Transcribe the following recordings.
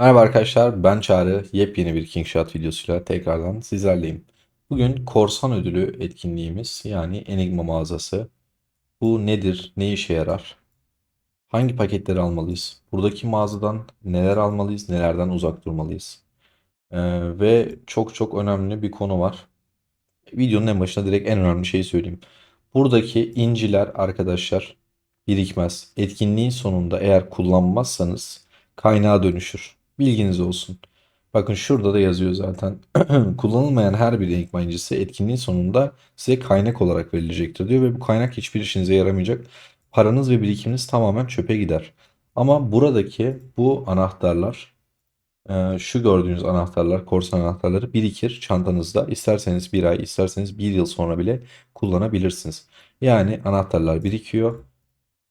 Merhaba arkadaşlar, ben Çağrı. Yepyeni bir Kingshot videosuyla tekrardan sizlerleyim. Bugün Korsan Ödülü etkinliğimiz yani Enigma mağazası. Bu nedir, ne işe yarar? Hangi paketleri almalıyız? Buradaki mağazadan neler almalıyız, nelerden uzak durmalıyız? Ee, ve çok çok önemli bir konu var. Videonun en başına direkt en önemli şeyi söyleyeyim. Buradaki inciler arkadaşlar birikmez. Etkinliğin sonunda eğer kullanmazsanız kaynağa dönüşür. Bilginiz olsun. Bakın şurada da yazıyor zaten. Kullanılmayan her bir enigma incisi etkinliğin sonunda size kaynak olarak verilecektir diyor ve bu kaynak hiçbir işinize yaramayacak. Paranız ve birikiminiz tamamen çöpe gider. Ama buradaki bu anahtarlar ee, şu gördüğünüz anahtarlar, korsan anahtarları birikir çantanızda. İsterseniz bir ay, isterseniz bir yıl sonra bile kullanabilirsiniz. Yani anahtarlar birikiyor,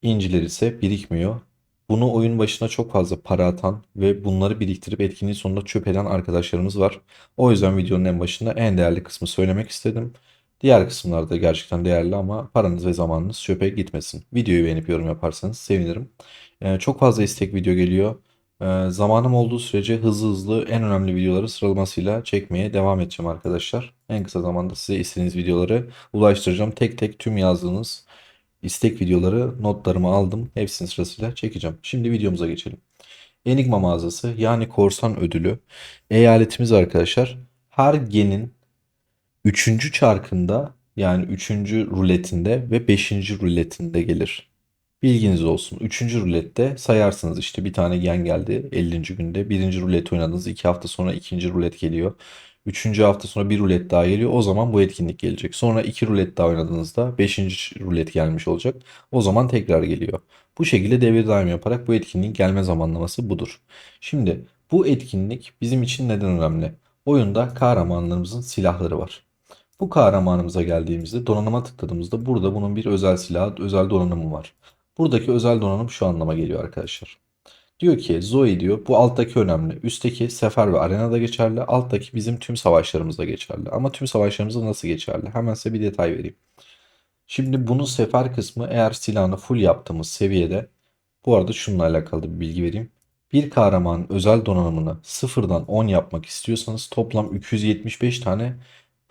inciler ise birikmiyor. Bunu oyun başına çok fazla para atan ve bunları biriktirip etkinliğin sonunda çöp eden arkadaşlarımız var. O yüzden videonun en başında en değerli kısmı söylemek istedim. Diğer kısımlar da gerçekten değerli ama paranız ve zamanınız çöpe gitmesin. Videoyu beğenip yorum yaparsanız sevinirim. Ee, çok fazla istek video geliyor. Ee, zamanım olduğu sürece hızlı hızlı en önemli videoları sıralamasıyla çekmeye devam edeceğim arkadaşlar. En kısa zamanda size istediğiniz videoları ulaştıracağım. Tek tek tüm yazdığınız istek videoları notlarımı aldım. Hepsini sırasıyla çekeceğim. Şimdi videomuza geçelim. Enigma mağazası yani korsan ödülü eyaletimiz arkadaşlar her genin 3. çarkında yani 3. ruletinde ve 5. ruletinde gelir. Bilginiz olsun. Üçüncü rulette sayarsınız işte bir tane gen geldi 50. günde. Birinci rulet oynadınız. iki hafta sonra ikinci rulet geliyor. Üçüncü hafta sonra bir rulet daha geliyor. O zaman bu etkinlik gelecek. Sonra iki rulet daha oynadığınızda beşinci rulet gelmiş olacak. O zaman tekrar geliyor. Bu şekilde devir daim yaparak bu etkinliğin gelme zamanlaması budur. Şimdi bu etkinlik bizim için neden önemli? Oyunda kahramanlarımızın silahları var. Bu kahramanımıza geldiğimizde donanıma tıkladığımızda burada bunun bir özel silahı, özel donanımı var. Buradaki özel donanım şu anlama geliyor arkadaşlar. Diyor ki Zoe diyor bu alttaki önemli. Üstteki sefer ve arenada geçerli. Alttaki bizim tüm savaşlarımızda geçerli. Ama tüm savaşlarımızda nasıl geçerli? Hemen size bir detay vereyim. Şimdi bunun sefer kısmı eğer silahını full yaptığımız seviyede bu arada şununla alakalı bir bilgi vereyim. Bir kahramanın özel donanımını sıfırdan 10 yapmak istiyorsanız toplam 275 tane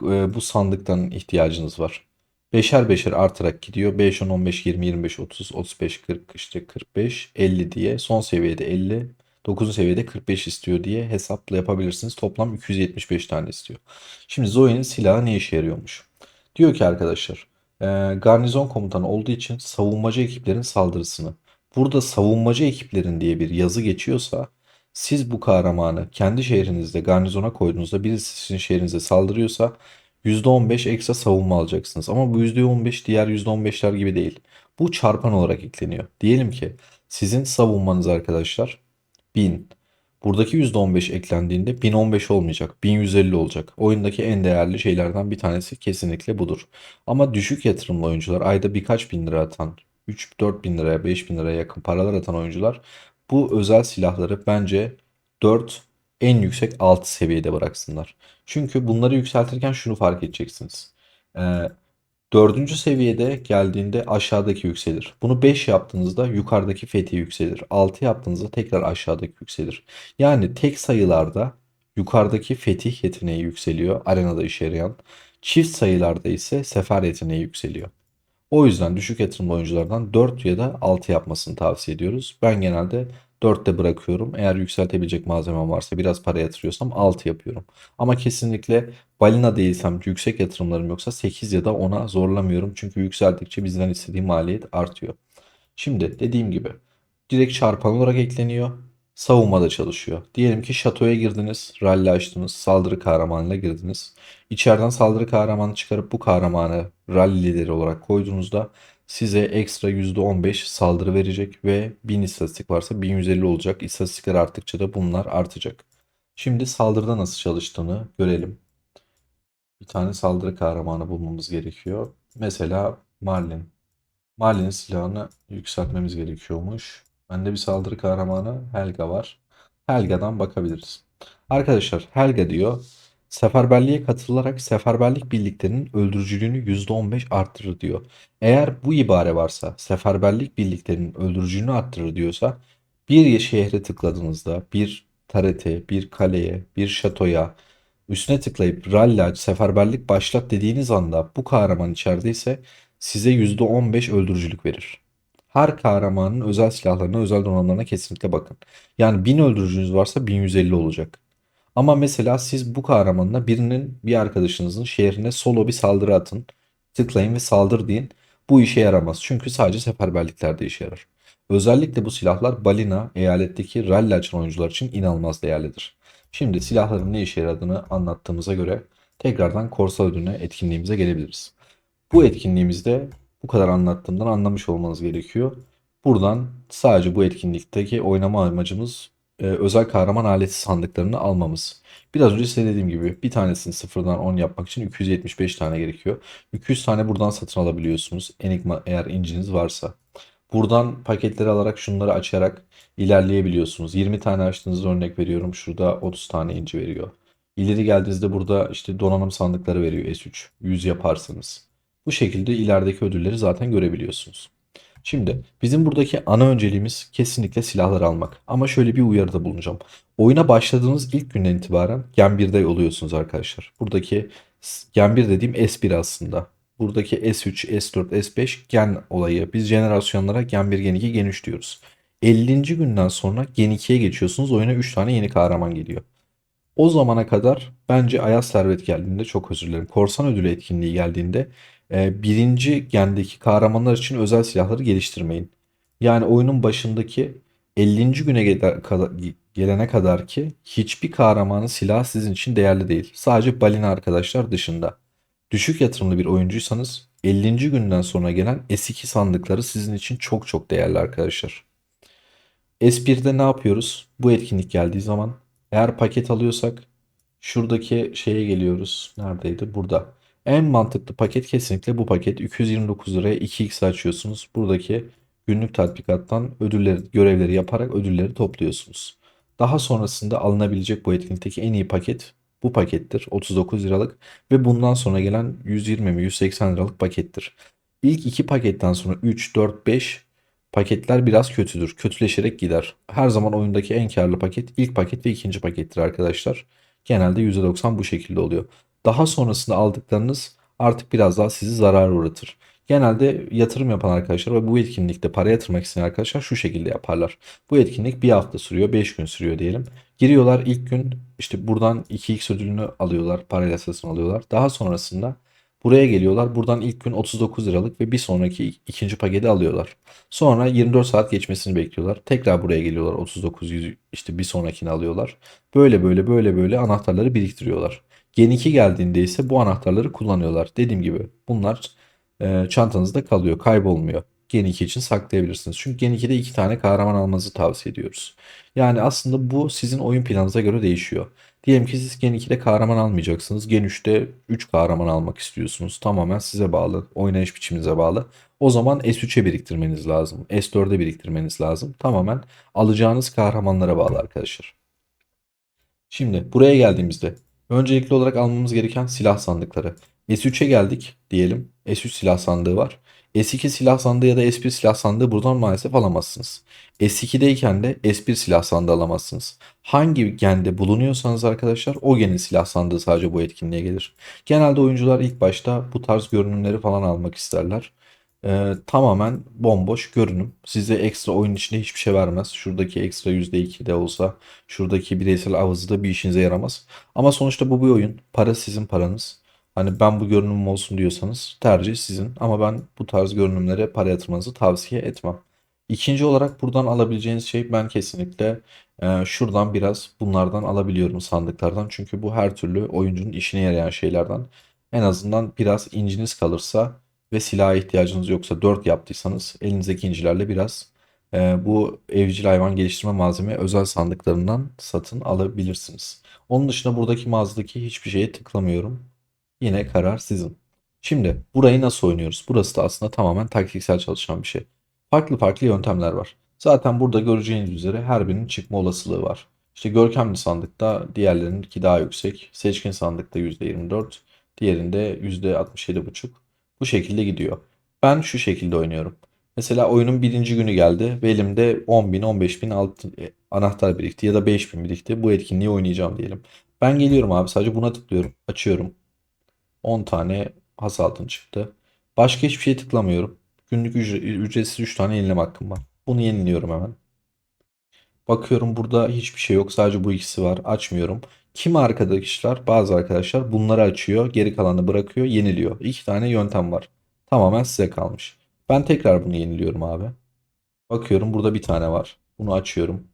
bu sandıktan ihtiyacınız var. Beşer beşer artarak gidiyor. 5, 10, 15, 20, 25, 30, 35, 40, işte 45, 50 diye. Son seviyede 50, 9. seviyede 45 istiyor diye hesapla yapabilirsiniz. Toplam 275 tane istiyor. Şimdi Zoe'nin silahı ne işe yarıyormuş? Diyor ki arkadaşlar e, garnizon komutanı olduğu için savunmacı ekiplerin saldırısını. Burada savunmacı ekiplerin diye bir yazı geçiyorsa siz bu kahramanı kendi şehrinizde garnizona koyduğunuzda birisi sizin şehrinize saldırıyorsa %15 ekstra savunma alacaksınız. Ama bu %15 diğer %15'ler gibi değil. Bu çarpan olarak ekleniyor. Diyelim ki sizin savunmanız arkadaşlar 1000. Buradaki %15 eklendiğinde 1015 olmayacak. 1150 olacak. Oyundaki en değerli şeylerden bir tanesi kesinlikle budur. Ama düşük yatırımlı oyuncular ayda birkaç bin lira atan 3-4 bin liraya 5 bin liraya yakın paralar atan oyuncular bu özel silahları bence 4 en yüksek 6 seviyede bıraksınlar. Çünkü bunları yükseltirken şunu fark edeceksiniz. Ee, dördüncü seviyede geldiğinde aşağıdaki yükselir. Bunu 5 yaptığınızda yukarıdaki fethi yükselir. 6 yaptığınızda tekrar aşağıdaki yükselir. Yani tek sayılarda yukarıdaki fetih yeteneği yükseliyor. Arenada işe yarayan. Çift sayılarda ise sefer yeteneği yükseliyor. O yüzden düşük yatırımlı oyunculardan 4 ya da 6 yapmasını tavsiye ediyoruz. Ben genelde 4'te bırakıyorum. Eğer yükseltebilecek malzemem varsa biraz para yatırıyorsam 6 yapıyorum. Ama kesinlikle balina değilsem yüksek yatırımlarım yoksa 8 ya da 10'a zorlamıyorum. Çünkü yükseldikçe bizden istediği maliyet artıyor. Şimdi dediğim gibi direkt çarpan olarak ekleniyor. Savunmada çalışıyor. Diyelim ki şatoya girdiniz, rally açtınız, saldırı kahramanıyla girdiniz. İçeriden saldırı kahramanı çıkarıp bu kahramanı rally lideri olarak koyduğunuzda size ekstra %15 saldırı verecek ve 1000 istatistik varsa 1150 olacak. İstatistikler arttıkça da bunlar artacak. Şimdi saldırıda nasıl çalıştığını görelim. Bir tane saldırı kahramanı bulmamız gerekiyor. Mesela Marlin. Marlin'in silahını yükseltmemiz gerekiyormuş. Bende bir saldırı kahramanı Helga var. Helga'dan bakabiliriz. Arkadaşlar Helga diyor seferberliğe katılarak seferberlik birliklerinin öldürücülüğünü %15 arttırır diyor. Eğer bu ibare varsa seferberlik birliklerinin öldürücülüğünü arttırır diyorsa bir şehre tıkladığınızda bir tarete, bir kaleye, bir şatoya üstüne tıklayıp rally aç, seferberlik başlat dediğiniz anda bu kahraman içerideyse size %15 öldürücülük verir. Her kahramanın özel silahlarına, özel donanımlarına kesinlikle bakın. Yani 1000 öldürücünüz varsa 1150 olacak. Ama mesela siz bu kahramanla birinin bir arkadaşınızın şehrine solo bir saldırı atın. Tıklayın ve saldır deyin. Bu işe yaramaz. Çünkü sadece seferberliklerde işe yarar. Özellikle bu silahlar balina eyaletteki rally açan oyuncular için inanılmaz değerlidir. Şimdi silahların ne işe yaradığını anlattığımıza göre tekrardan korsan ödülüne etkinliğimize gelebiliriz. Bu etkinliğimizde bu kadar anlattığımdan anlamış olmanız gerekiyor. Buradan sadece bu etkinlikteki oynama amacımız e, özel kahraman aleti sandıklarını almamız. Biraz önce size dediğim gibi bir tanesini sıfırdan 10 yapmak için 275 tane gerekiyor. 200 tane buradan satın alabiliyorsunuz. Enigma eğer inciniz varsa. Buradan paketleri alarak şunları açarak ilerleyebiliyorsunuz. 20 tane açtığınızda örnek veriyorum. Şurada 30 tane inci veriyor. İleri geldiğinizde burada işte donanım sandıkları veriyor S3. 100 yaparsanız. Bu şekilde ilerideki ödülleri zaten görebiliyorsunuz. Şimdi bizim buradaki ana önceliğimiz kesinlikle silahlar almak. Ama şöyle bir uyarıda bulunacağım. Oyuna başladığınız ilk günden itibaren Gen 1'de oluyorsunuz arkadaşlar. Buradaki Gen 1 dediğim S1 aslında. Buradaki S3, S4, S5 gen olayı. Biz jenerasyonlara Gen 1, Gen 2, Gen 3 diyoruz. 50. günden sonra Gen 2'ye geçiyorsunuz. Oyuna 3 tane yeni kahraman geliyor. O zamana kadar bence Ayaz Servet geldiğinde çok özür dilerim. Korsan ödülü etkinliği geldiğinde e, birinci gendeki kahramanlar için özel silahları geliştirmeyin. Yani oyunun başındaki 50. güne gelene kadar ki hiçbir kahramanın silahı sizin için değerli değil. Sadece balina arkadaşlar dışında. Düşük yatırımlı bir oyuncuysanız 50. günden sonra gelen S2 sandıkları sizin için çok çok değerli arkadaşlar. S1'de ne yapıyoruz? Bu etkinlik geldiği zaman eğer paket alıyorsak şuradaki şeye geliyoruz. Neredeydi? Burada. En mantıklı paket kesinlikle bu paket. 229 liraya 2x açıyorsunuz. Buradaki günlük tatbikattan ödülleri, görevleri yaparak ödülleri topluyorsunuz. Daha sonrasında alınabilecek bu etkinlikteki en iyi paket bu pakettir. 39 liralık ve bundan sonra gelen 120 mi 180 liralık pakettir. İlk iki paketten sonra 3, 4, 5 paketler biraz kötüdür. Kötüleşerek gider. Her zaman oyundaki en karlı paket ilk paket ve ikinci pakettir arkadaşlar. Genelde %90 bu şekilde oluyor. Daha sonrasında aldıklarınız artık biraz daha sizi zarar uğratır. Genelde yatırım yapan arkadaşlar ve bu etkinlikte para yatırmak isteyen arkadaşlar şu şekilde yaparlar. Bu etkinlik bir hafta sürüyor, 5 gün sürüyor diyelim. Giriyorlar ilk gün işte buradan 2x ödülünü alıyorlar, parayla satın alıyorlar. Daha sonrasında buraya geliyorlar. Buradan ilk gün 39 liralık ve bir sonraki ikinci paketi alıyorlar. Sonra 24 saat geçmesini bekliyorlar. Tekrar buraya geliyorlar 39 100 işte bir sonrakini alıyorlar. Böyle böyle böyle böyle anahtarları biriktiriyorlar. Gen 2 geldiğinde ise bu anahtarları kullanıyorlar. Dediğim gibi bunlar çantanızda kalıyor, kaybolmuyor. Gen 2 için saklayabilirsiniz. Çünkü Gen 2'de iki tane kahraman almanızı tavsiye ediyoruz. Yani aslında bu sizin oyun planınıza göre değişiyor. Diyelim ki siz Gen 2'de kahraman almayacaksınız. Gen 3'te 3 kahraman almak istiyorsunuz. Tamamen size bağlı. Oynayış biçiminize bağlı. O zaman S3'e biriktirmeniz lazım. S4'e biriktirmeniz lazım. Tamamen alacağınız kahramanlara bağlı arkadaşlar. Şimdi buraya geldiğimizde öncelikli olarak almamız gereken silah sandıkları. S3'e geldik diyelim. S3 silah sandığı var. S2 silah sandığı ya da S1 silah sandığı buradan maalesef alamazsınız. S2'deyken de S1 silah sandığı alamazsınız. Hangi gende bulunuyorsanız arkadaşlar o genin silah sandığı sadece bu etkinliğe gelir. Genelde oyuncular ilk başta bu tarz görünümleri falan almak isterler. Ee, tamamen bomboş görünüm. Size ekstra oyun içinde hiçbir şey vermez. Şuradaki ekstra %2 de olsa, şuradaki bireysel avızı da bir işinize yaramaz. Ama sonuçta bu bir oyun. Para sizin paranız. Hani ben bu görünüm olsun diyorsanız tercih sizin. Ama ben bu tarz görünümlere para yatırmanızı tavsiye etmem. İkinci olarak buradan alabileceğiniz şey ben kesinlikle e, şuradan biraz bunlardan alabiliyorum sandıklardan. Çünkü bu her türlü oyuncunun işine yarayan şeylerden. En azından biraz inciniz kalırsa ve silaha ihtiyacınız yoksa 4 yaptıysanız elinizdeki incilerle biraz e, bu evcil hayvan geliştirme malzeme özel sandıklarından satın alabilirsiniz. Onun dışında buradaki mağazadaki hiçbir şeye tıklamıyorum. Yine karar sizin. Şimdi burayı nasıl oynuyoruz? Burası da aslında tamamen taktiksel çalışan bir şey. Farklı farklı yöntemler var. Zaten burada göreceğiniz üzere her birinin çıkma olasılığı var. İşte görkemli sandıkta diğerlerininki daha yüksek. Seçkin sandıkta %24, diğerinde %67,5. Bu şekilde gidiyor. Ben şu şekilde oynuyorum. Mesela oyunun birinci günü geldi ve elimde 10.000, 15.000 altın, e, anahtar birikti ya da 5.000 birikti. Bu etkinliği oynayacağım diyelim. Ben geliyorum abi sadece buna tıklıyorum. Açıyorum. 10 tane has altın çıktı. Başka hiçbir şey tıklamıyorum. Günlük ücre- ücretsiz 3 tane yenileme hakkım var. Bunu yeniliyorum hemen. Bakıyorum burada hiçbir şey yok. Sadece bu ikisi var. Açmıyorum. Kimi arkadaşlar, bazı arkadaşlar bunları açıyor. Geri kalanını bırakıyor, yeniliyor. İki tane yöntem var. Tamamen size kalmış. Ben tekrar bunu yeniliyorum abi. Bakıyorum burada bir tane var. Bunu açıyorum.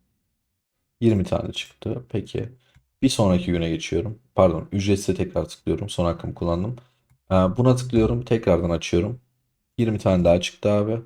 20 tane çıktı. Peki. Bir sonraki güne geçiyorum. Pardon, ücretsiz tekrar tıklıyorum. Son hakkımı kullandım. Ee, Buna tıklıyorum. Tekrardan açıyorum. 20 tane daha çıktı abi.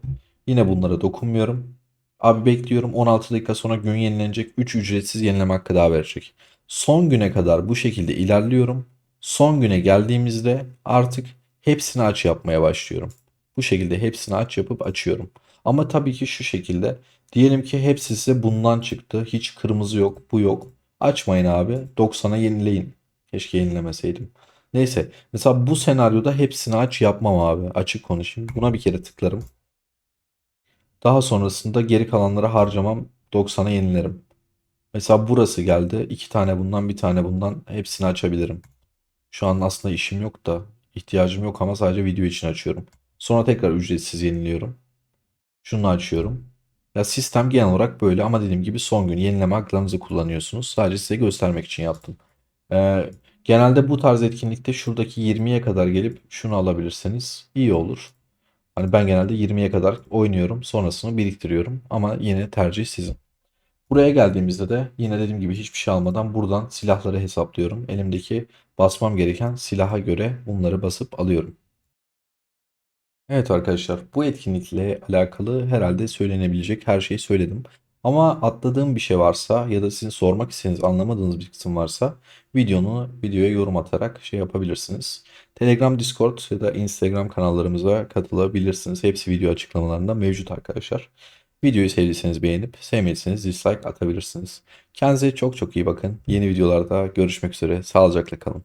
Yine bunlara dokunmuyorum. Abi bekliyorum 16 dakika sonra gün yenilenecek 3 ücretsiz yenileme hakkı daha verecek. Son güne kadar bu şekilde ilerliyorum. Son güne geldiğimizde artık hepsini aç yapmaya başlıyorum. Bu şekilde hepsini aç yapıp açıyorum. Ama tabii ki şu şekilde. Diyelim ki hepsi size bundan çıktı. Hiç kırmızı yok, bu yok. Açmayın abi. 90'a yenileyin. Keşke yenilemeseydim. Neyse. Mesela bu senaryoda hepsini aç yapmam abi. Açık konuşayım. Buna bir kere tıklarım. Daha sonrasında geri kalanları harcamam 90'a yenilerim. Mesela burası geldi. İki tane bundan bir tane bundan hepsini açabilirim. Şu an aslında işim yok da ihtiyacım yok ama sadece video için açıyorum. Sonra tekrar ücretsiz yeniliyorum. Şunu açıyorum. Ya sistem genel olarak böyle ama dediğim gibi son gün yenileme haklarınızı kullanıyorsunuz. Sadece size göstermek için yaptım. Ee, genelde bu tarz etkinlikte şuradaki 20'ye kadar gelip şunu alabilirseniz iyi olur. Hani ben genelde 20'ye kadar oynuyorum. Sonrasını biriktiriyorum. Ama yine tercih sizin. Buraya geldiğimizde de yine dediğim gibi hiçbir şey almadan buradan silahları hesaplıyorum. Elimdeki basmam gereken silaha göre bunları basıp alıyorum. Evet arkadaşlar bu etkinlikle alakalı herhalde söylenebilecek her şeyi söyledim. Ama atladığım bir şey varsa ya da sizin sormak istediğiniz anlamadığınız bir kısım varsa videonu videoya yorum atarak şey yapabilirsiniz. Telegram, Discord ya da Instagram kanallarımıza katılabilirsiniz. Hepsi video açıklamalarında mevcut arkadaşlar. Videoyu sevdiyseniz beğenip sevmediyseniz dislike atabilirsiniz. Kendinize çok çok iyi bakın. Yeni videolarda görüşmek üzere. Sağlıcakla kalın.